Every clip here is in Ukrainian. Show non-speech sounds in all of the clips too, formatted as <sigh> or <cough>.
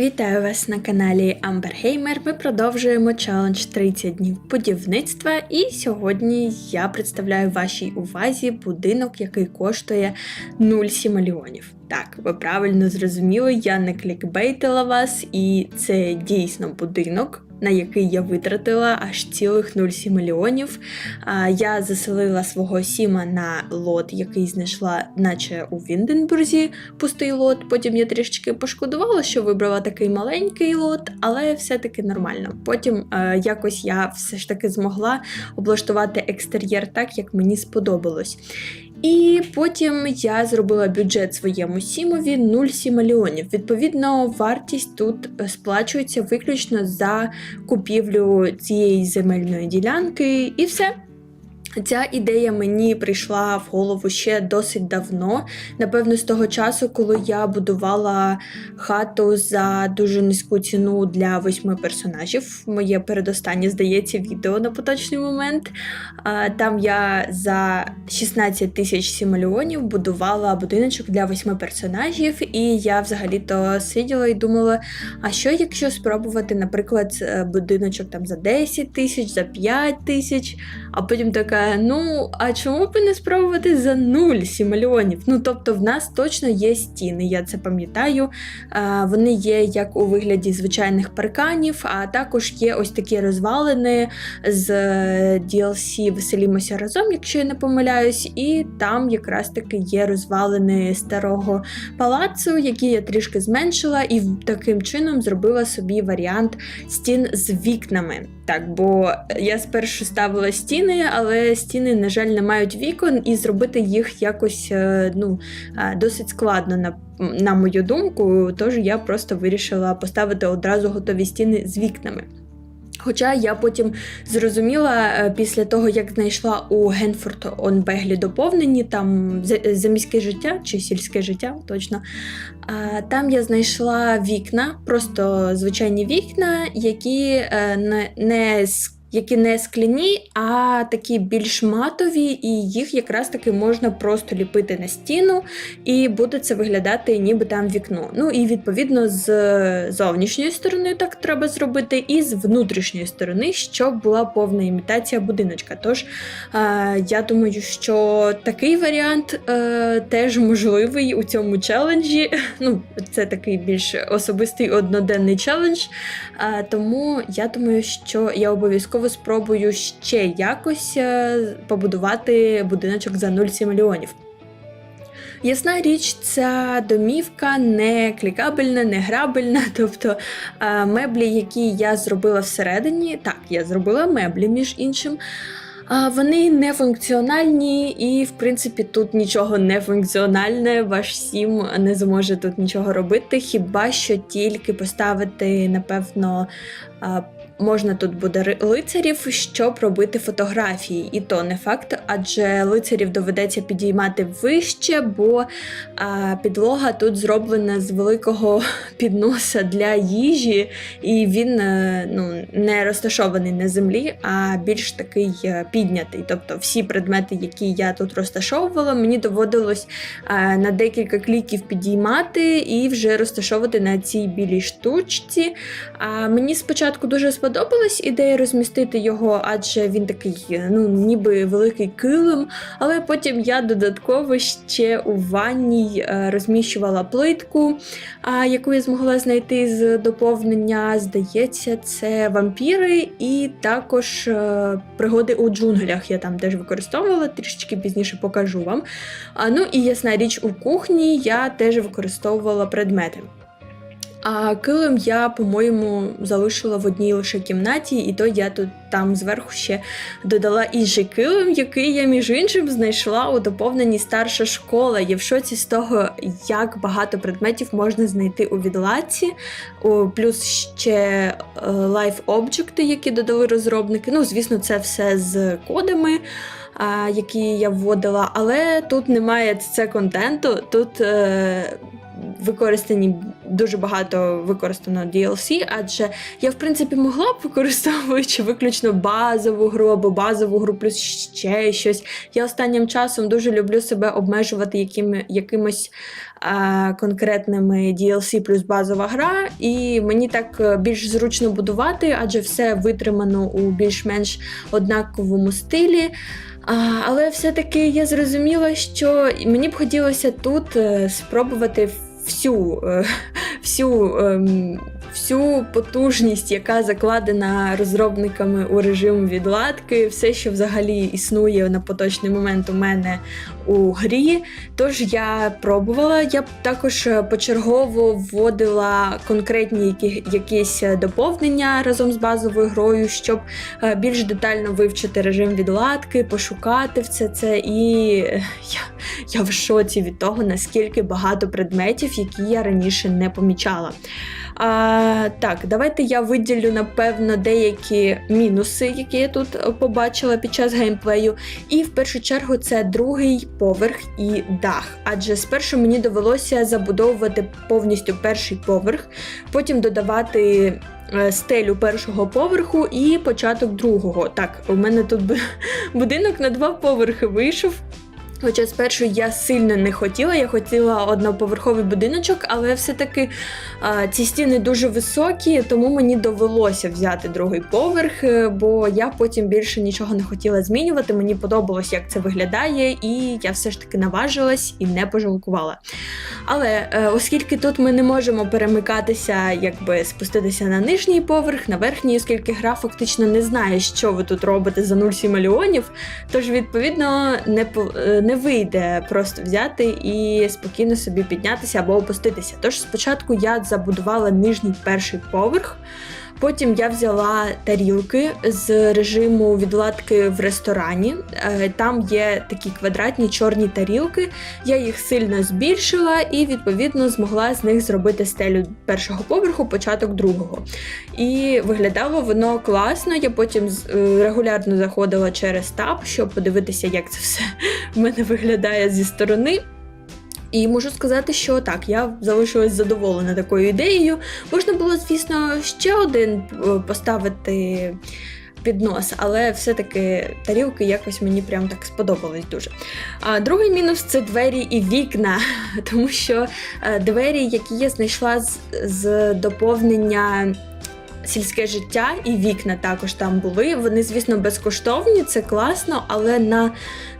Вітаю вас на каналі Амбергеймер. Ми продовжуємо челендж 30 днів будівництва, і сьогодні я представляю вашій увазі будинок, який коштує 0,7 мільйонів. Так, ви правильно зрозуміли, я не клікбейтила вас, і це дійсно будинок. На який я витратила аж цілих 0,7 мільйонів. Я заселила свого сіма на лот, який знайшла, наче у Вінденбурзі, пустий лот. Потім я трішечки пошкодувала, що вибрала такий маленький лот, але все-таки нормально. Потім е, якось я все ж таки змогла облаштувати екстер'єр так, як мені сподобалось. І потім я зробила бюджет своєму сімові 0,7 мільйонів. Відповідно, вартість тут сплачується виключно за купівлю цієї земельної ділянки, і все. Ця ідея мені прийшла в голову ще досить давно. Напевно, з того часу, коли я будувала хату за дуже низьку ціну для восьми персонажів. Моє передостаннє, здається, відео на поточний момент. Там я за 16 тисяч сімальонів будувала будиночок для восьми персонажів, і я взагалі-то сиділа і думала: а що якщо спробувати, наприклад, е, будиночок там за 10 тисяч, за 5 тисяч, а потім така. Ну, а чому б не спробувати за 0 мільйонів? Ну, тобто, в нас точно є стіни, я це пам'ятаю. Вони є як у вигляді звичайних парканів, а також є ось такі розвалини з е, DLC Веселімося разом, якщо я не помиляюсь, і там якраз таки є розвалини старого палацу, які я трішки зменшила, і таким чином зробила собі варіант стін з вікнами. Так, бо я спершу ставила стіни, але стіни, на жаль, не мають вікон, і зробити їх якось е, ну, е, досить складно, на, на мою думку. Тож я просто вирішила поставити одразу готові стіни з вікнами. Хоча я потім зрозуміла е, після того, як знайшла у Генфорд Онбеглі доповнені там заміське життя чи сільське життя, точно. Там я знайшла вікна, просто звичайні вікна, які е, не, не з які не скляні, а такі більш матові, і їх якраз таки можна просто ліпити на стіну, і буде це виглядати, ніби там вікно. Ну і відповідно з зовнішньої сторони так треба зробити, і з внутрішньої сторони, щоб була повна імітація будиночка. Тож е, я думаю, що такий варіант е, теж можливий у цьому челенджі. <laughs> Ну, Це такий більш особистий одноденний челендж. Е, тому я думаю, що я обов'язково обов'язково спробую ще якось е, побудувати будиночок за 0,7 мільйонів. Ясна річ, ця домівка не клікабельна, не грабельна. <laughs> Тобто е, меблі, які я зробила всередині, так, я зробила меблі, між іншим. Вони не функціональні, і, в принципі, тут нічого не функціональне, ваш сім не зможе тут нічого робити, хіба що тільки поставити, напевно, можна тут буде лицарів, щоб робити фотографії. І то не факт, адже лицарів доведеться підіймати вище, бо а, підлога тут зроблена з великого <laughs> підноса для їжі, і він е, ну, не розташований на землі, а більш такий е, піднятий. Тобто всі предмети, які я тут розташовувала, мені доводилось а, на декілька кліків підіймати і вже розташовувати на цій білій штучці. А Мені спочатку дуже сподобалося сподобалась ідея розмістити його, адже він такий, ну, ніби великий килим. Але потім я додатково ще у ванній е, розміщувала плитку, яку я змогла знайти з доповнення. Здається, це вампіри, і також е, пригоди у джунглях я там теж використовувала, трішечки пізніше покажу вам. Ну і ясна річ, у кухні я теж використовувала предмети. А килим я, по-моєму, залишила в одній лише кімнаті, і то я тут там зверху ще додала інший килим, який я, між іншим, знайшла у доповненні старша школа. Я в шоці з того, як багато предметів можна знайти у відладці, плюс ще лайф обджекти, які додали розробники. Ну, звісно, це все з кодами. Які я вводила, але тут немає це контенту. Тут е, використані дуже багато використано DLC, адже я, в принципі, могла б використовуючи виключно базову гру або базову гру, плюс ще щось. Я останнім часом дуже люблю себе обмежувати якими, якимось а, конкретними DLC плюс базова гра, і мені так е, більш зручно будувати, адже все витримано у більш-менш однаковому стилі. Але все-таки я зрозуміла, що мені б хотілося тут е, спробувати всю, е, <laughs> всю, ем, всю потужність, яка закладена розробниками у режиму відладки, все, що взагалі існує на поточний момент у мене у грі. Тож я пробувала. Я також е, почергово вводила конкретні які, якісь е, доповнення разом з базовою грою, щоб е, більш детально вивчити режим відладки, пошукати все це. І я, я в шоці від того, наскільки багато предметів, які я раніше не помічала. А, Так, давайте я виділю, напевно, деякі мінуси, які я тут е, побачила під час геймплею. І в першу чергу це другий поверх і дах. Адже спершу мені довелося забудовувати повністю перший поверх, потім додавати. е, Стелю першого поверху і початок другого. Так, у мене тут <laughs> будинок на два поверхи вийшов. Хоча спершу я сильно не хотіла, я хотіла одноповерховий будиночок, але все-таки ці стіни дуже високі, тому мені довелося взяти другий поверх, е, бо я потім більше нічого не хотіла змінювати. Мені подобалось, як це виглядає, і я все ж таки наважилась і не пожалкувала. Але е, оскільки тут ми не можемо перемикатися, якби спуститися на нижній поверх, на верхній, оскільки гра фактично не знає, що ви тут робите за 0,7 мільйонів, тож відповідно не е, вийде просто взяти і спокійно собі піднятися або опуститися. Тож спочатку я забудувала нижній перший поверх. Потім я взяла тарілки з режиму відладки в ресторані. Е, Там є такі квадратні чорні тарілки. Я їх сильно збільшила і, відповідно, змогла з них зробити стелю першого поверху, початок другого. І виглядало воно класно. Я потім е, регулярно заходила через таб, щоб подивитися, як це все <laughs> в мене виглядає зі сторони. І можу сказати, що так, я залишилась задоволена такою ідеєю. Можна було, звісно, ще один е, поставити піднос, але все-таки тарілки якось мені прям так сподобались дуже. А другий мінус це двері і вікна, <laughs> тому що е, двері, які я знайшла з, з доповнення. Сільське життя і вікна також там були. Вони, звісно, безкоштовні, це класно, але на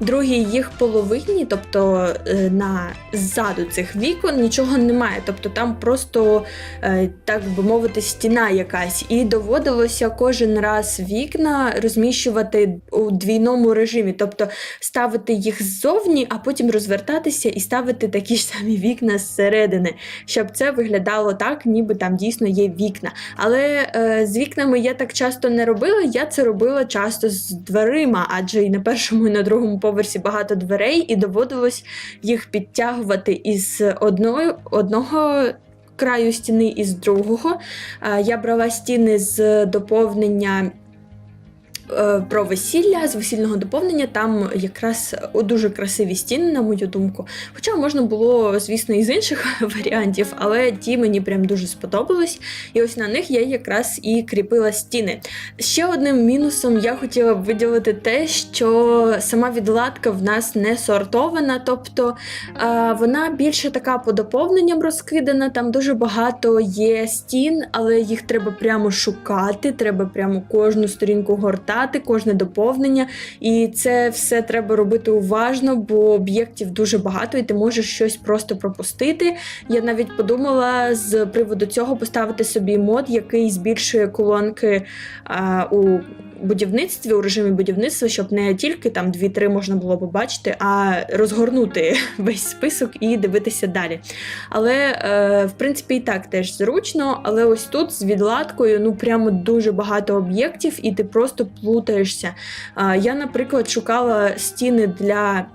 другій їх половині, тобто е, на ззаду цих вікон, нічого немає. Тобто там просто, е, так би мовити, стіна якась. І доводилося кожен раз вікна розміщувати у двійному режимі, тобто ставити їх ззовні, а потім розвертатися і ставити такі ж самі вікна зсередини, щоб це виглядало так, ніби там дійсно є вікна. Але з вікнами я так часто не робила. Я це робила часто з дверима, адже і на першому, і на другому поверсі багато дверей, і доводилось їх підтягувати із одної, одного. Краю стіни із другого. Е, Я брала стіни з доповнення е, про весілля, з весільного доповнення. Там якраз дуже красиві стіни, на мою думку. Хоча можна було, звісно, і з інших <laughs> варіантів, але ті мені прям дуже сподобались. І ось на них я якраз і кріпила стіни. Ще одним мінусом я хотіла б виділити те, що сама відладка в нас не сортована, тобто е, вона більше така по доповненням розкидана. Там дуже багато є стін, але їх треба прямо шукати, треба прямо кожну сторінку гортати, кожне доповнення. І це все треба робити уважно, бо об'єктів дуже багато, і ти можеш щось просто пропустити. Я навіть подумала з приводу цього поставити собі мод, який збільшує колонки а, у будівництві, у режимі будівництва, щоб не тільки там 2-3 можна було побачити, а розгорнути <laughs> весь список і дивитися далі. Але е, в принципі і так теж зручно. Але ось тут з відладкою ну прямо дуже багато об'єктів, і ти просто плутаєшся. Е, я, наприклад, шукала стіни для.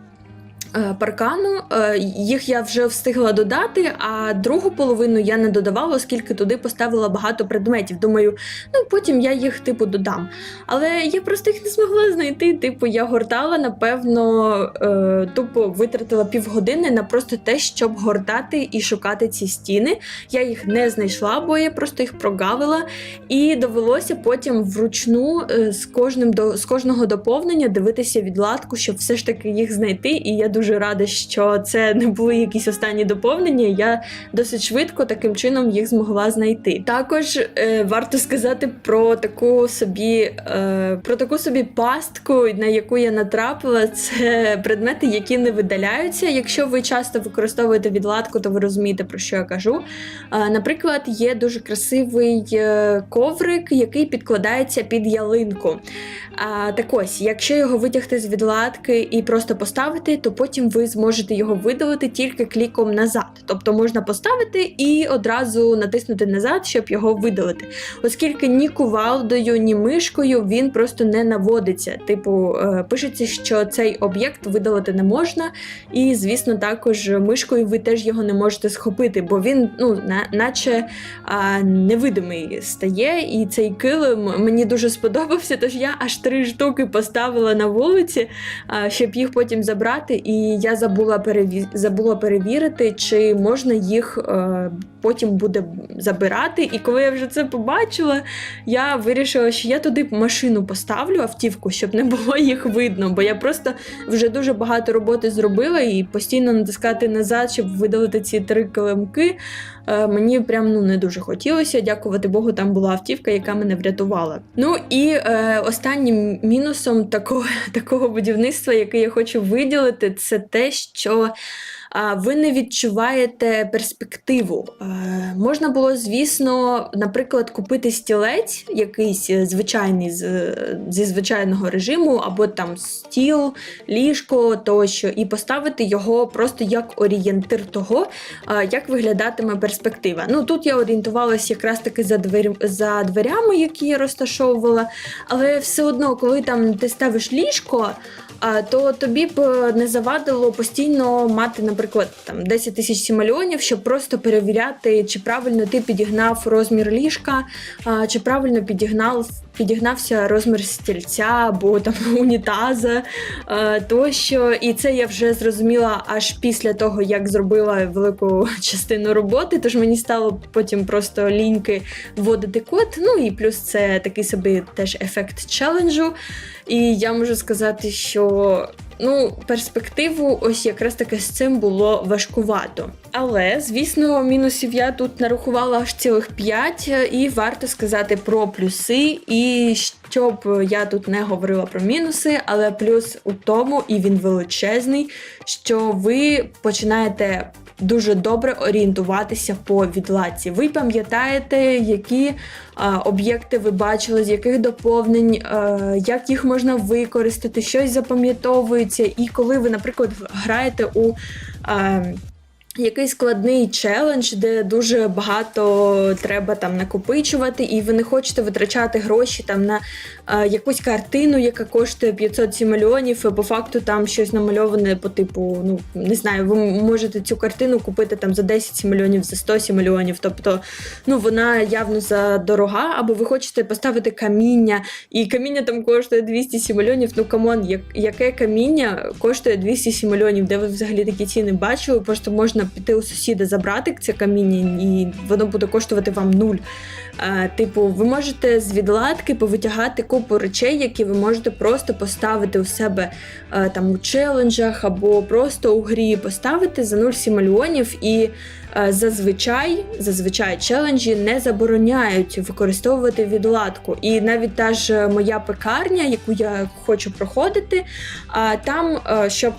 Е, Паркану Е, їх я вже встигла додати, а другу половину я не додавала, оскільки туди поставила багато предметів. Думаю, ну потім я їх типу додам. Але я просто їх не змогла знайти. Типу, я гортала, напевно, е, тупо витратила півгодини на просто те, щоб гортати і шукати ці стіни. Я їх не знайшла, бо я просто їх прогавила. І довелося потім вручну з кожним з кожного доповнення дивитися відладку, щоб все ж таки їх знайти. І я дуже дуже рада, що це не були якісь останні доповнення. Я досить швидко таким чином їх змогла знайти. Також е, варто сказати про таку собі е, про таку собі пастку, на яку я натрапила. Це предмети, які не видаляються. Якщо ви часто використовуєте відладку, то ви розумієте про що я кажу. Е, наприклад, є дуже красивий е, коврик, який підкладається під ялинку. А, так ось, якщо його витягти з відладки і просто поставити, то потім ви зможете його видалити тільки кліком назад. Тобто можна поставити і одразу натиснути назад, щоб його видалити. Оскільки ні кувалдою, ні мишкою він просто не наводиться. Типу, е, пишеться, що цей об'єкт видалити не можна, і, звісно, також мишкою ви теж його не можете схопити, бо він, ну, на, наче а, невидимий стає. І цей килим мені дуже сподобався, тож я аж три штуки поставила на вулиці, щоб їх потім забрати. І я забула переві... забула перевірити, чи можна їх е, потім буде забирати. І коли я вже це побачила, я вирішила, що я туди машину поставлю, автівку, щоб не було їх видно, бо я просто вже дуже багато роботи зробила і постійно натискати назад, щоб видалити ці три килимки. Е, Мені прям ну не дуже хотілося. Дякувати Богу, там була автівка, яка мене врятувала. Ну і е, останнім мінусом такого, <laughs> такого будівництва, яке я хочу виділити, це те, що ви не відчуваєте перспективу. Е, можна було, звісно, наприклад, купити стілець, якийсь е, звичайний е, зі звичайного режиму, або там стіл, ліжко тощо, і поставити його просто як орієнтир того, як виглядатиме перспектива. Ну тут я орієнтувалася якраз таки за двер... за дверями, які я розташовувала, але все одно, коли там ти ставиш ліжко. То тобі б е, не завадило постійно мати, наприклад, там 10 тисяч сімальонів, щоб просто перевіряти, чи правильно ти підігнав розмір ліжка, чи правильно підігнав. Підігнався розмір стільця або там <laughs> унітаза е, тощо. І це я вже зрозуміла аж після того, як зробила велику <laughs> частину роботи. Тож мені стало потім просто ліньки вводити код. Ну і плюс це такий собі теж ефект челенджу. І я можу сказати, що ну, перспективу ось якраз таки з цим було важкувато. Але, звісно, мінусів я тут нарахувала аж цілих 5, і варто сказати про плюси. І щоб я тут не говорила про мінуси, але плюс у тому, і він величезний, що ви починаєте. Дуже добре орієнтуватися по відладці. Ви пам'ятаєте, які об'єкти ви бачили, з яких доповнень, як їх можна використати, щось запам'ятовується. І коли ви, наприклад, граєте у якийсь складний челендж, де дуже багато треба там накопичувати, і ви не хочете витрачати гроші там на а, якусь картину, яка коштує 500 мільйонів, і по факту там щось намальоване по типу, ну не знаю, ви можете цю картину купити там за 10 мільйонів, за 100 мільйонів. Тобто, ну вона явно задорога, або ви хочете поставити каміння, і каміння там коштує 200 мільйонів. Ну камон, як, яке каміння коштує 200 мільйонів, де ви взагалі такі ціни бачили? Просто можна піти у сусіда забрати це каміння, і воно буде коштувати вам нуль. А, типу, ви можете з відладки повитягати купу речей, які ви можете просто поставити у себе а, там у челенджах або просто у грі поставити за 0,7 мільйонів і. а, Зазвичай зазвичай челенджі не забороняють використовувати відладку. І навіть та ж моя пекарня, яку я хочу проходити, там, щоб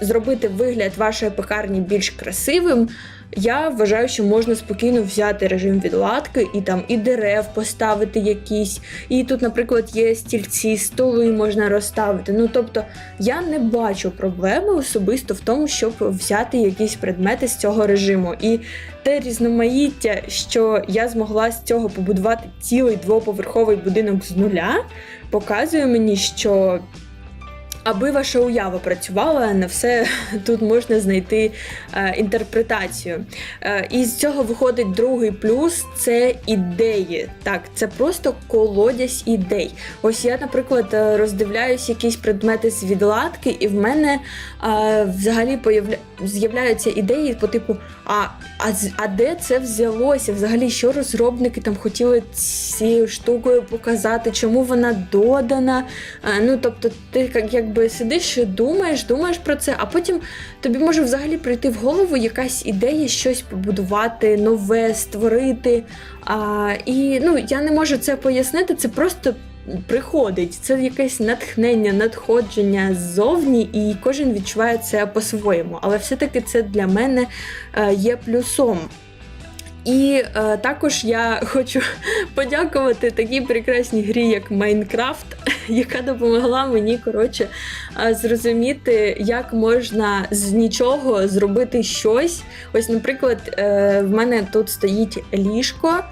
зробити вигляд вашої пекарні більш красивим, я вважаю, що можна спокійно взяти режим відладки і там і дерев поставити якісь. І тут, наприклад, є стільці, столи можна розставити. Ну тобто я не бачу проблеми особисто в тому, щоб взяти якісь предмети з цього режиму. І те різноманіття, що я змогла з цього побудувати цілий двоповерховий будинок з нуля, показує мені, що Аби ваша уява працювала, на все <laughs> тут можна знайти е, інтерпретацію. Е, і з цього виходить другий плюс це ідеї. Так, це просто колодязь ідей. Ось я, наприклад, е, роздивляюсь якісь предмети з відладки, і в мене е, взагалі появля... з'являються ідеї по типу: а, а, а де це взялося? Взагалі, що розробники там хотіли цією штукою показати, чому вона додана? Е, ну, тобто, ти як- якби сидиш, думаєш, думаєш про це, а потім тобі може взагалі прийти в голову якась ідея щось побудувати, нове, створити. А, І ну, я не можу це пояснити, це просто. Приходить, це якесь натхнення, надходження ззовні, і кожен відчуває це по-своєму. Але все-таки це для мене е, є плюсом. І е, також я хочу <laughs> подякувати такій прекрасній грі, як Майнкрафт, <laughs> яка допомогла мені коротше е, зрозуміти, як можна з нічого зробити щось. Ось, наприклад, е, в мене тут стоїть ліжко.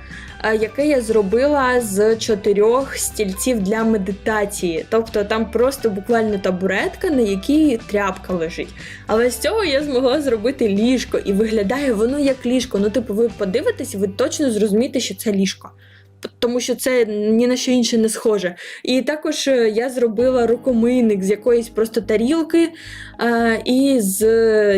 Е, Яке я зробила з чотирьох стільців для медитації. Тобто там просто буквально табуретка, на якій тряпка лежить. Але з цього я змогла зробити ліжко, і виглядає воно як ліжко. Ну, типу, ви подивитесь, ви точно зрозумієте, що це ліжко. Тому що це ні на що інше не схоже. І також е, я зробила рукомийник з якоїсь просто тарілки. е, І з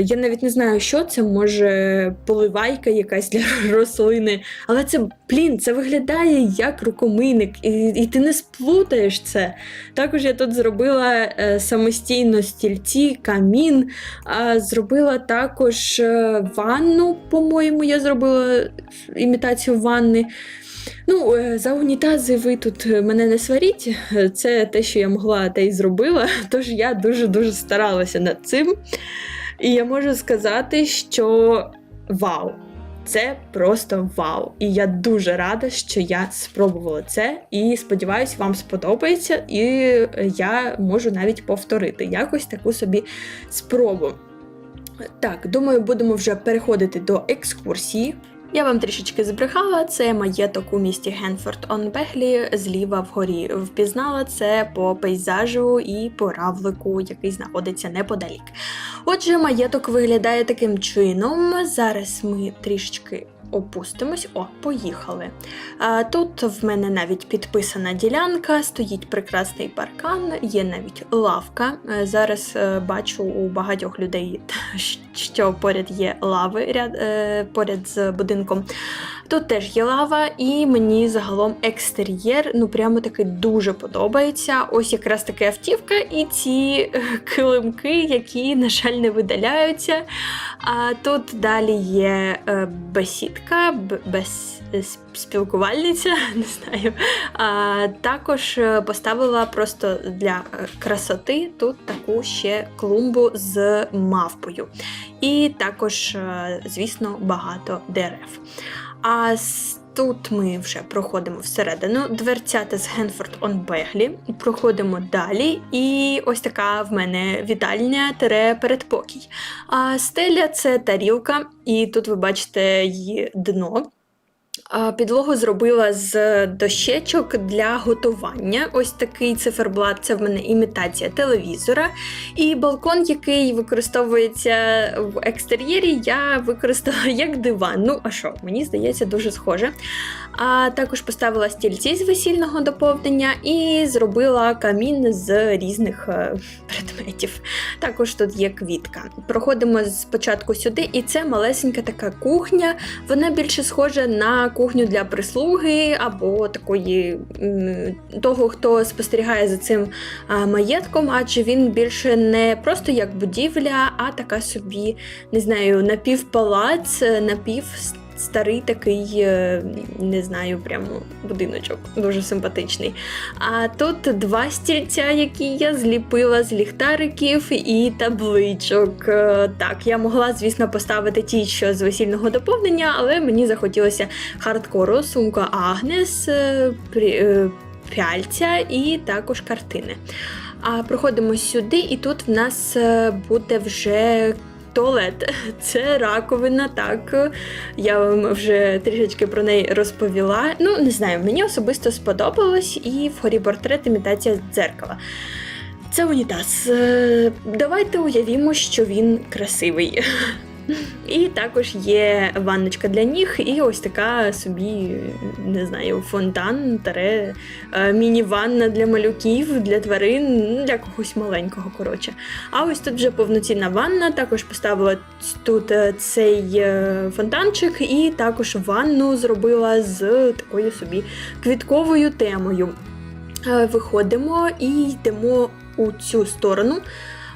я навіть не знаю, що це, може поливайка якась для <laughs> рослини. Але це, блін, це виглядає як рукомийник, і, і ти не сплутаєш це. Також я тут зробила е, самостійно стільці, камін, зробила також ванну, по-моєму, я зробила імітацію ванни. Ну, е, за унітази ви тут е, мене не сваріть. Е, Це те, що я могла, те й зробила. <laughs> Тож я дуже-дуже старалася над цим. І я можу сказати, що вау! Це просто вау! І я дуже рада, що я спробувала це. І сподіваюся, вам сподобається, і я можу навіть повторити якось таку собі спробу. Так, думаю, будемо вже переходити до екскурсії. Я вам трішечки збрехала, це маєток у місті Генфорд он Беглі зліва вгорі. Впізнала це по пейзажу і по равлику, який знаходиться неподалік. Отже, маєток виглядає таким чином. Зараз ми трішечки опустимось. О, поїхали. Тут в мене навіть підписана ділянка, стоїть прекрасний паркан, є навіть лавка. Е, Зараз е, бачу у багатьох людей, <laughs> що поряд є лави ряд, е, поряд з будинком. Тут теж є лава, і мені загалом екстер'єр ну прямо таки дуже подобається. Ось якраз таки автівка і ці е, килимки, які, на жаль, не видаляються. А тут далі є е, бесідка, без е, спілкувальниця, <laughs> не знаю. А, також поставила просто для красоти тут таку ще клумбу з мавпою. І також, звісно, багато дерев. А тут ми вже проходимо всередину дверцята з Генфорд он Беглі. Проходимо далі. І ось така в мене вітальня тере передпокій. А стеля це тарілка, і тут ви бачите її дно. Підлогу зробила з дощечок для готування. Ось такий циферблат це в мене імітація телевізора. І балкон, який використовується в екстер'єрі, я використала <laughs> як диван. Ну, а що, мені здається, дуже схоже. А також поставила стільці з весільного доповнення і зробила камін з різних е, предметів. Також тут є квітка. Проходимо спочатку сюди, і це малесенька така кухня. Вона більше схожа на кухню для прислуги або такої того, хто спостерігає за цим маєтком, адже він більше не просто як будівля, а така собі, не знаю, напівпалац, напів. Старий такий, е, не знаю, прямо будиночок, дуже симпатичний. А тут два стільця, які я зліпила з ліхтариків і табличок. Е, Так, я могла, звісно, поставити ті, що з весільного доповнення, але мені захотілося хардкору, сумка Агнес, е, пряльця і також картини. А проходимо сюди, і тут в нас буде вже. Туалет, <laughs> це раковина, так. Я вам вже трішечки про неї розповіла. Ну, не знаю, мені особисто сподобалось, і в хорі портрет імітація дзеркала. Це унітаз. Е, Давайте уявімо, що він красивий. <laughs> І також є ванночка для ніг, і ось така собі, не знаю, фонтан, таре, е, міні-ванна для малюків, для тварин, ну, для когось маленького, коротше. А ось тут вже повноцінна ванна, також поставила тут е, цей е, фонтанчик, і також ванну зробила з такою собі квітковою темою. Виходимо і йдемо у цю сторону.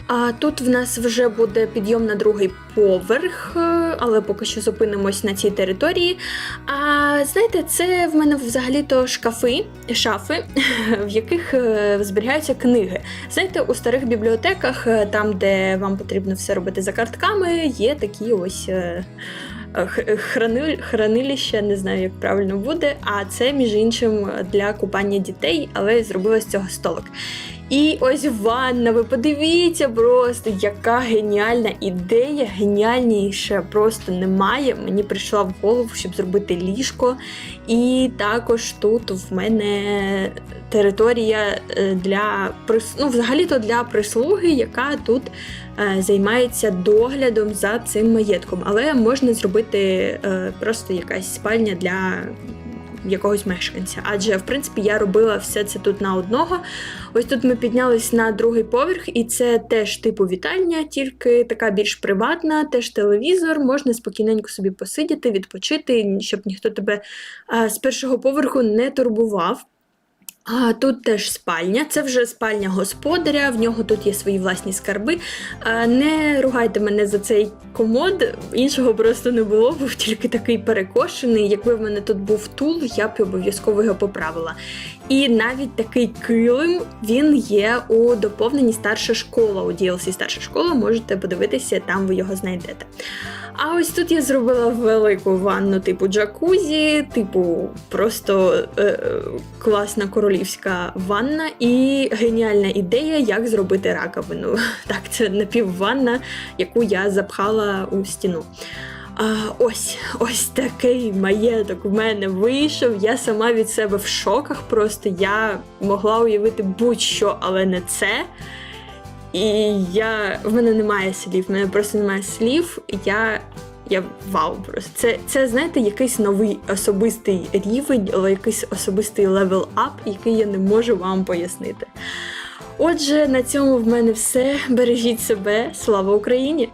А тут в нас вже буде підйом на другий поверх, е, але поки що зупинимось на цій території. А знаєте, це в мене взагалі-то шкафи, шафи, <laughs> в яких е, зберігаються книги. Знаєте, у старих бібліотеках, е, там, де вам потрібно все робити за картками, є такі ось. Храниль, хранилище, не знаю, як правильно буде. А це, між іншим, для купання дітей, але зробила з цього столик. І ось ванна, ви подивіться просто, яка геніальна ідея, геніальніше просто немає. Мені прийшла в голову, щоб зробити ліжко. І також тут в мене територія е, для ну, взагалі-то для прислуги, яка тут е, займається доглядом за цим маєтком. Але можна зробити е, просто якась спальня для якогось мешканця. Адже, в принципі, я робила все це тут на одного. Ось тут ми піднялись на другий поверх, і це теж типу вітальня, тільки така більш приватна, теж телевізор, можна спокійненько собі посидіти, відпочити, щоб ніхто тебе з першого поверху не турбував. А, тут теж спальня, це вже спальня господаря, в нього тут є свої власні скарби. А, не ругайте мене за цей комод, іншого просто не було, був тільки такий перекошений. Якби в мене тут був тул, я б обов'язково його поправила. І навіть такий килим він є у доповненні старша школа. У DLC старша школа можете подивитися, там ви його знайдете. А ось тут я зробила велику ванну, типу джакузі, типу просто е, класна королівська ванна і геніальна ідея, як зробити раковину. <laughs> Так, це напівванна, яку я запхала у стіну. А, ось ось такий маєток в мене вийшов. Я сама від себе в шоках. Просто я могла уявити будь-що, але не це. І я в мене немає слів, в мене просто немає слів. Я. Я вау, просто це, це знаєте, якийсь новий особистий рівень, але якийсь особистий левел ап, який я не можу вам пояснити. Отже, на цьому в мене все. Бережіть себе, слава Україні!